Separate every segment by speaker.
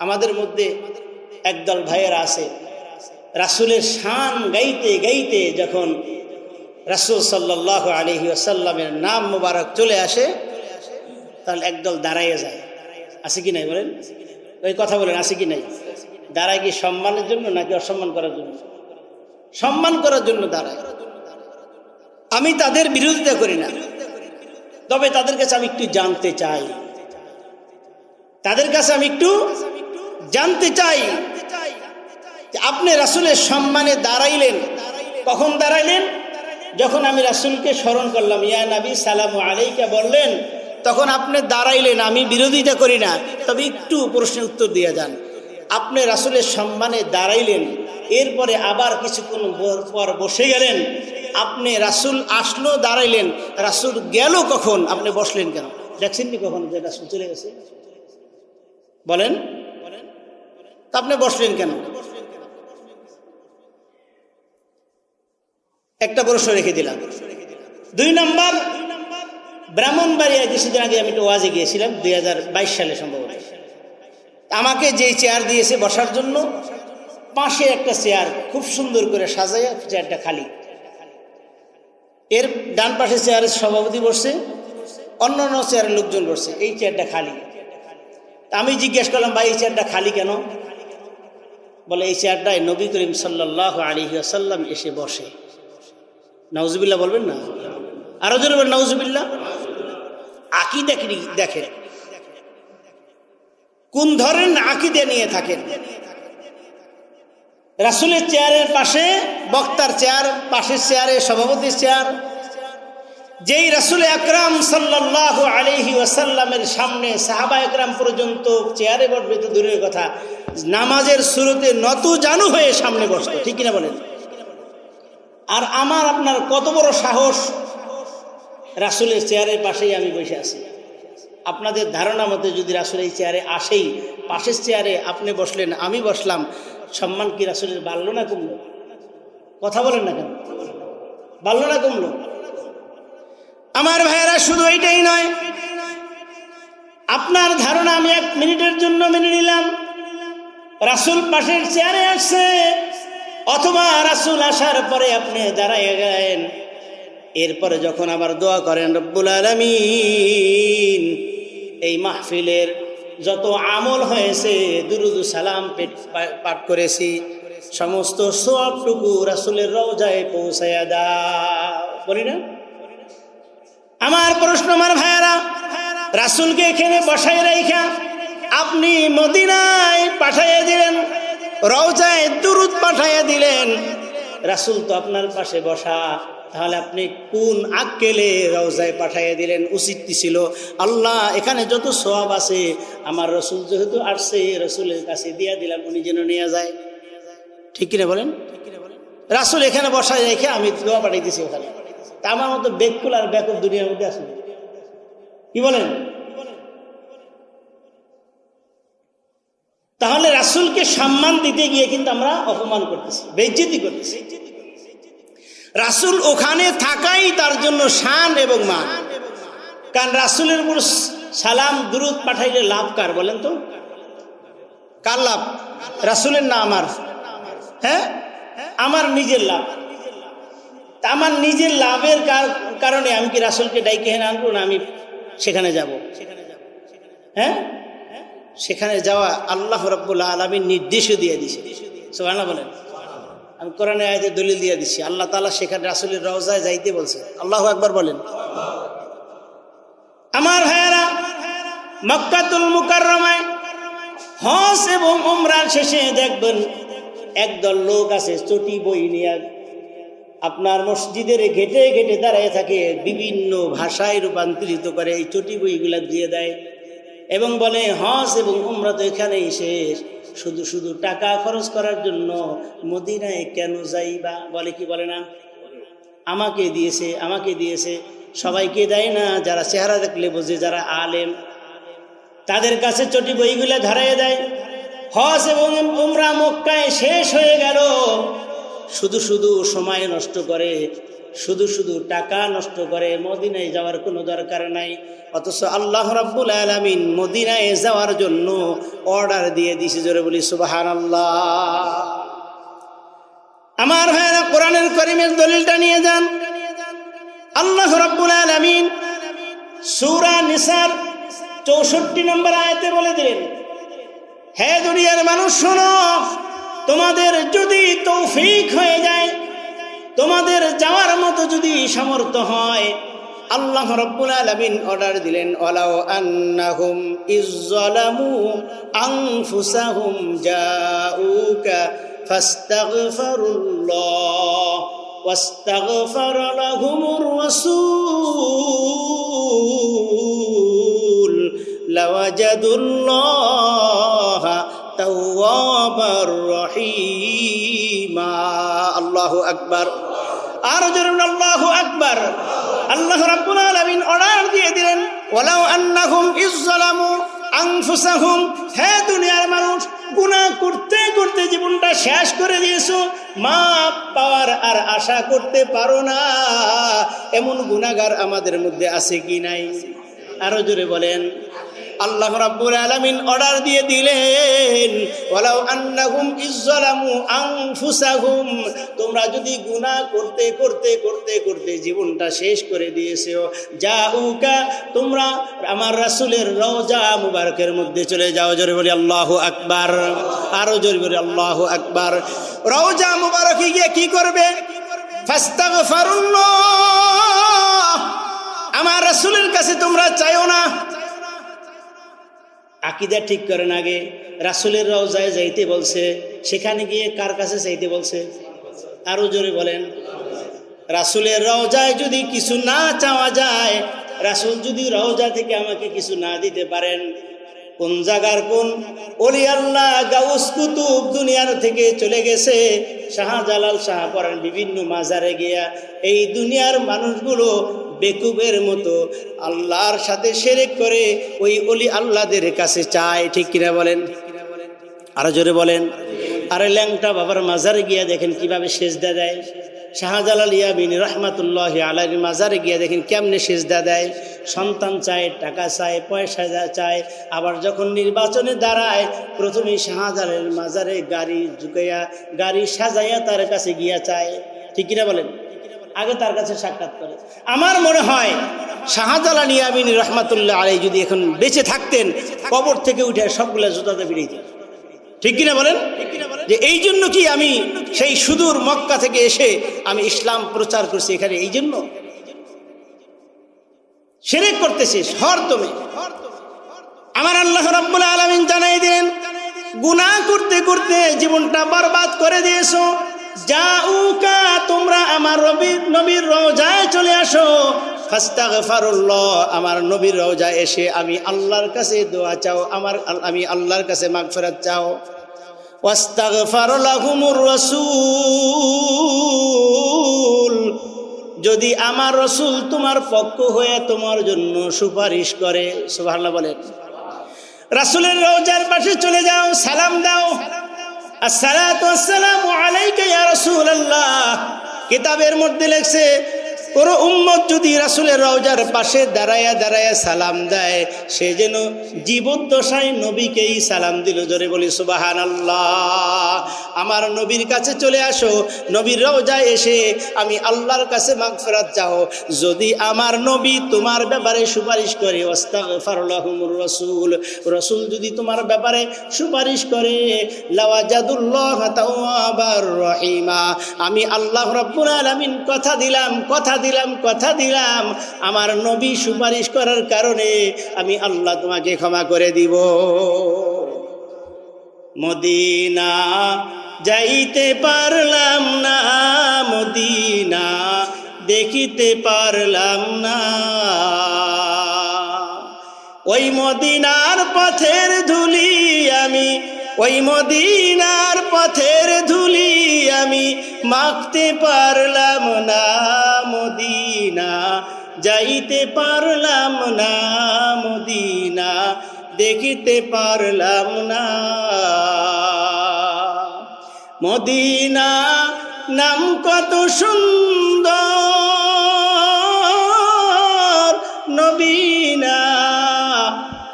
Speaker 1: আমাদের মধ্যে একদল ভাইয়েরা আছে। রাসুলের শান গাইতে গাইতে যখন রাসুল সাল্লাহ আলহি আসাল্লামের নাম মোবারক চলে আসে, তাহলে একদল দাঁড়াইয়ে যায়। আছে কি নাই বলেন? ওই কথা বলেন, আছে কি নাই? দাঁড়ায় কি সম্মানের জন্য নাকি অসম্মান করার জন্য? সম্মান করার জন্য দাঁড়ায়। আমি তাদের বিরোধিতা করি না। তবে তাদের কাছে আমি একটু জানতে চাই। তাদের কাছে আমি একটু জানতে চাই আপনি রাসুলের সম্মানে দাঁড়াইলেন। কখন দাঁড়াইলেন? যখন আমি রাসুলকে স্মরণ করলাম, ইয়া নবী, সালাম আলাইকা বললেন, তখন আপনি দাঁড়াইলেন, আমি বিরোধিতা করি না। তবে একটু প্রশ্নের উত্তর দিয়ে যান। আপনি রাসুলের সম্মানে দাঁড়াইলেন, এরপরে আবার কিছুক্ষণ পর বসে গেলেন। আপনি রাসুল আসলো, দাঁড়াইলেন। রাসুল গেল কখন? আপনি বসলেন কেন? দেখছেন নি কখন যে রাসুল চলে গেছে? বলেন। তা আপনি বসলেন কেন? একটা প্রশ্ন রেখে দিলাম। দুই নম্বর ব্রাহ্মণবাড়িয়া কিছুদিন আগে আমি একটু ওয়াজে গিয়েছিলাম, দুই হাজার বাইশ সালে সম্ভবত। আমাকে যে চেয়ার দিয়েছে বসার জন্য, পাশে একটা চেয়ার খুব সুন্দর করে সাজাইয়া চেয়ারটা খালি। এর ডান পাশে চেয়ারের সভাপতি বসছে অন্য অন্য চেয়ারের লোকজন বসছে, এই চেয়ারটা খালি। আমি জিজ্ঞেস করলাম, ভাই, এই চেয়ারটা খালি কেন? বলে, এই চেয়ারটায় নবী করিম সাল্লাহ আলী আসাল্লাম এসে বসে। নাউজুবিল্লা বলবেন না? আরও জোরে বলেন নাউজুবিল্লা আঁকি দেখেন দেখেন? কোন ধরনের আকিদে নিয়ে থাকেন? রাসুলের চেয়ারের পাশে, বক্তার চেয়ার, পাশের চেয়ারে, সভাপতির চেয়ার যেই রাসুল আকরাম সাল্লাহ আলহি ওয়াসাল্লামের সামনে সাহাবা একরাম পর্যন্ত চেয়ারে বসবে, তো দূরের কথা। নামাজের শুরুতে নত জানু হয়ে সামনে বসতো, ঠিক কিনা বলেন? আর আমার আপনার কত বড় সাহস? রাসুলের চেয়ারের পাশেই আমি বসে আছি। আপনাদের ধারণা মতে যদি রাসুল এই চেয়ারে আসেই, পাশের চেয়ারে আপনি বসলেন, আমি বসলাম, সম্মান কি রাসুলের বাড়লো না কমলো? কথা বলেন না কেন? বাড়লো না কমলো? আমার ভাইয়েরা, শুধু এইটাই নয়, আপনার ধারণা আমি এক মিনিটের জন্য মেনে নিলাম। রাসুল পাশের চেয়ারে আসছে অথবা রাসুল আসার পরে আপনি দাঁড়ায় গেলেন। এরপরে যখন আবার দোয়া করেন, রব্বুল আলমিন এই মাহফিলের যত আমল হয়েছে, দুরুদু সালাম পাঠ করেছি, সমস্ত সবটুকু রাসুলের রওজায় পৌঁছাইয়া দা বলি না? আমার প্রশ্ন, আমার ভাইয়ারা, রাসুলকে এখানে বসাই রেখা আপনি মদিনায় পাঠাইয়া দিলেন, রওজায় দুরুদ পাঠাইয়া দিলেন। রাসুল তো আপনার পাশে বসা, তাহলে আপনি কোন আক্কেলে রওজায় পাঠাইয়া দিলেন? উচিত ছিল? আল্লাহ, এখানে যত সব আছে, আমার রসুল যেহেতু আসছে, রসুলের কাছে দিয়া দিলাম, উনি যেন নিয়ে যায়। ঠিক কিনা বলেন? রাসুল এখানে বসায় রেখে আমি দোয়া পাঠাইতেছি ওখানে। তা আমার মতো বেকুল আর বেকুল দুনিয়ার মধ্যে আসলে কি বলেন? তাহলে রাসুলকে সম্মান দিতে গিয়ে কিন্তু আমরা অপমান করতেছি বেজ্জিতি করতেছি। রাসুল ওখানে থাকাই তার জন্য শান এবং মান। কারণ রাসুলের উপর সালাম, দুরুদ পাঠাইলে লাভ কার বলেন তো? কার লাভ? রাসুলের না আমার। হ্যাঁ? আমার নিজের লাভ। আমার নিজের লাভের কারণে আমি কি রাসুলকে ডাইকে হেনে আনব না আমি সেখানে যাব? হ্যাঁ? সেখানে যাওয়া আল্লাহ রব্বুল্লাহ আলমীর নির্দেশও দিয়ে দিছে। সোহানা বলেন। আমি কোরআনে আয়তে দলিল দিয়ে দিচ্ছি আল্লাহ তালা সেখানে রাসুলের রওজায় যাইতে বলছে। আল্লাহ একবার বলেন। আমার ভাইয়ারা, মক্কাতুল মুকাররমায় হস এবং উমরার শেষে দেখবেন একদল লোক আছে চটি বই নিয়ে আপনার মসজিদের ঘেটে ঘেটে দাঁড়ায় থাকে, বিভিন্ন ভাষায় রূপান্তরিত করে এই চটি বইগুলা দিয়ে দেয় এবং বলে হস এবং উমরা তো এখানেই শেষ, শুধু শুধু টাকা খরচ করার জন্য মদিনায় কেন যাইবা? বলে কি বলে না? আমাকে দিয়েছে আমাকে দিয়েছে। সবাইকে দেয় না, যারা চেহারা দেখলে বোঝে যারা আলেম। তাদের কাছে চটি বইগুলো ধরাই দেয়। হজ এবং উমরা মক্কায় শেষ হয়ে গেল। শুধু শুধু সময় নষ্ট করে, শুধু শুধু টাকা নষ্ট করে মদিনায় যাওয়ার কোনো দরকার নাই। অথচ আল্লাহ রাব্বুল আলামিন মদিনায় যাওয়ার জন্য অর্ডার দিয়ে দিছে জোরে বলি সুবাহান আল্লাহ আমার ভাইরা কোরআনের করিমের দলিলটা নিয়ে যান। আল্লাহ রাব্বুল আলামিন সুরা নিসার চৌষট্টি নম্বর আয়তে বলে দিলেন, হে দুনিয়ার মানুষ শোনো তোমাদের যদি তৌফিক হয়ে যায় তোমাদের যাওয়ার মতো যদি সামর্থ্য হয় আল্লাহ রব্বুল আলামিন অর্ডার দিলেন ওয়ালাউ আন্নাহুম ইজ্জালামু আনফুসাহুম জাউকা ফাস্তাগফিরুল্লাহ واستغفر لهم الرسول لوجدوا الله توابا رحيما الله أكبر আর জরুন আল্লাহু আকবার আল্লাহ রাব্বুল আলামিন অর্ডার দিয়ে দিলেন ওয়ালাউ আন্নাহুম ইজ্জালামু আনফুসাহুম হে দুনিয়ার মানুষ গুনাহ করতে করতে জীবনটা শেষ করে দিয়েছো মাপ পাওয়ার আর আশা করতে পারো না এমন গুনাহগার আমাদের মধ্যে আছে কি নাই আরো জোরে বলেন আল্লাহ রাব্বুল আলামিন অর্ডার দিয়ে দিলেন, ওয়ালাউ আন্নাহুম ইজ্জালামু আনফুসাহুম তোমরা যদি গুনাহ করতে করতে করতে করতে জীবনটা শেষ করে দিয়েছ জাউকা তোমরা আমার রাসূলের রওজা মুবারকের মধ্যে চলে যাও, জোরে বলি আল্লাহু আকবার, আরও জোরে বলি আল্লাহু আকবার। রওজা মুবারকে গিয়ে কি করবে? ফাস্তাগফিরুল্লাহ। আমার রাসূলের কাছে তোমরা চাইও না। আকিদা ঠিক করেন আগে। রাসুলের রওজায় যাইতে বলছে, সেখানে গিয়ে কার কাছে চাইতে বলছে? আরও জোরে বলেন, রাসুলের রওজায় যদি কিছু না চাওয়া যায়, রাসুল যদি রওজা থেকে আমাকে কিছু না দিতে পারেন, কোন জায়গার কোন অলি আল্লাহ গাউস কুতুব দুনিয়ার থেকে চলে গেছে, শাহজালাল শাহ করেন বিভিন্ন মাজারে গিয়া, এই দুনিয়ার মানুষগুলো বেকুবের মতো আল্লাহর সাথে সেরেক করে ওই অলি আল্লাহদের কাছে চায়, ঠিক কিনা বলেন? আরও জোরে বলেন। আরে ল্যাংটা বাবার মাজারে গিয়া দেখেন কীভাবে সেজদা দেয়। শাহজালাল ইয়াবিন রহমাতুল্লাহ আলাইর মাজারে গিয়া দেখেন কেমনে সেজদা দেয়। সন্তান চায়, টাকা চায়, পয়সা চায়, আবার যখন নির্বাচনে দাঁড়ায় প্রথমে শাহজালালের মাজারে গাড়ি ঝুঁকাইয়া গাড়ি সাজাইয়া তার কাছে গিয়া চায়, ঠিক কিনা বলেন? আগে তার কাছে সাক্ষাৎ করে। আমার মনে হয় শাহজালাল ইয়াবিন রহমাতুল্লাহ আলাই যদি এখন বেঁচে থাকতেন, কবর থেকে উঠে সবগুলা জুতাতে বেরিয়ে ঠিক কিনা বলেন? যে এই জন্য কি আমি সেই সুদূর মক্কা থেকে এসে আমি ইসলাম প্রচার করছি এখানে এই জন্য? সেরেক করতেছিস, হর তুমি। আমার আল্লাহ রাব্বুল আলামিন জানাই দিলেন, গুনাহ করতে করতে জীবনটা বরবাদ করে দিয়েছ। যাউকা, তোমরা আমার রবির নবীর রওজায় চলে আসো। ফাস্তাগফারুল্লাহ, আমার নবীর রওজায় এসে আমি আল্লাহর কাছে দোয়া চাও, আমার আমি আল্লাহর কাছে মাগফিরাত চাও। ওয়াস্তাগফার লাহুমুর রাসূল, যদি আমার রসুল তোমার পক্ষ হয়ে তোমার জন্য সুপারিশ করে, সুবহানাল্লাহ বলেন। রাসূলের রওজার পাশে চলে যাও, সালাম দাও। আসসালাতু আলাইকা ইয়া রাসূলুল্লাহ। কিতাবের মধ্যে লেখছে কোন উম্মত যদি রাসুলের রওজার পাশে দাঁড়ায়া দাঁড়ায়া সালাম দেয়, সে যেন জীবদ্দশায় নবীকেই সালাম দিল। জোরে বলি, সুবহানাল্লাহ। আমার নবীর কাছে চলে আসো, নবীর রওজায় এসে আমি আল্লাহর কাছে মাগফিরাত চাও। যদি আমার নবী তোমার ব্যাপারে সুপারিশ করে, ওয়াস্তাগফিরুল্লাহুমুর রসুল রসুল যদি তোমার ব্যাপারে সুপারিশ করে, লাওয়াজাদুল্লাহ রহিমা। আমি আল্লাহ রাব্বুল আলামিন কথা দিলাম, কথা দিলাম, কথা দিলাম। আমার নবী সুপারিশ করার কারণে আমি আল্লাহ তোমাকে ক্ষমা করে দিব। মদিনা যাইতে পারলাম না, মদিনা দেখিতে পারলাম না। ওই মদিনার পথের ধুলি আমি, ওই মদিনার পথের ধুলি আমি মাখতে পারলাম না মদিনা, যাইতে পারলাম না মদিনা, দেখিতে পারলাম না। মদিনা নাম কত সুন্দর, নবীনা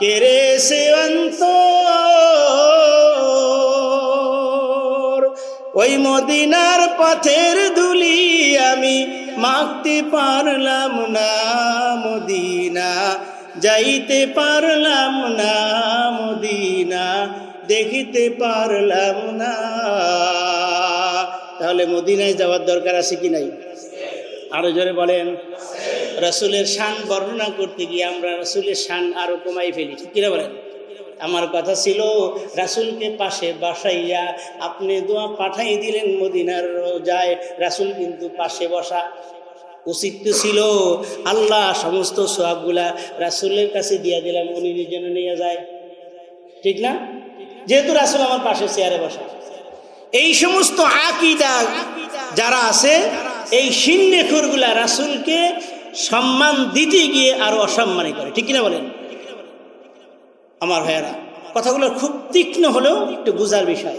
Speaker 1: কেরে সে অন্তর ওই মদিনার পথের ধুলি আমি মাখতে পারলাম না মদিনা, যাইতে পারলাম না মদিনা, দেখিতে পারলাম না। তাহলে মদিনায় যাওয়ার দরকার আছে কি নাই? আরও জোরে বলেন। রসুলের শান বর্ণনা করতে গিয়ে আমরা রসুলের শান আরও কমাই ফেলি, ঠিক কিনা বলেন? আমার কথা ছিল, রাসুলকে পাশে বাসাইয়া আপনি দোয়া পাঠাই দিলেন মদিনার যায় রাসুল কিন্তু পাশে বসা উচিত ছিল। আল্লাহ সমস্ত সোয়াবগুলা রাসুলের কাছে দিয়া দিলাম, উনি যেন নিয়ে যায়। ঠিক না? যেহেতু রাসুল আমার পাশে চেয়ারে বসা। এই সমস্ত আকিদা যারা আছে, এই সিন্নেখুরগুলা রাসুলকে সম্মান দিতে গিয়ে আরও অসম্মানী করে। ঠিক কিনা বলেন? আমার ভাইয়েরা। কথাগুলো খুব তীক্ষ্ণ হলেও একটু বোঝার বিষয়।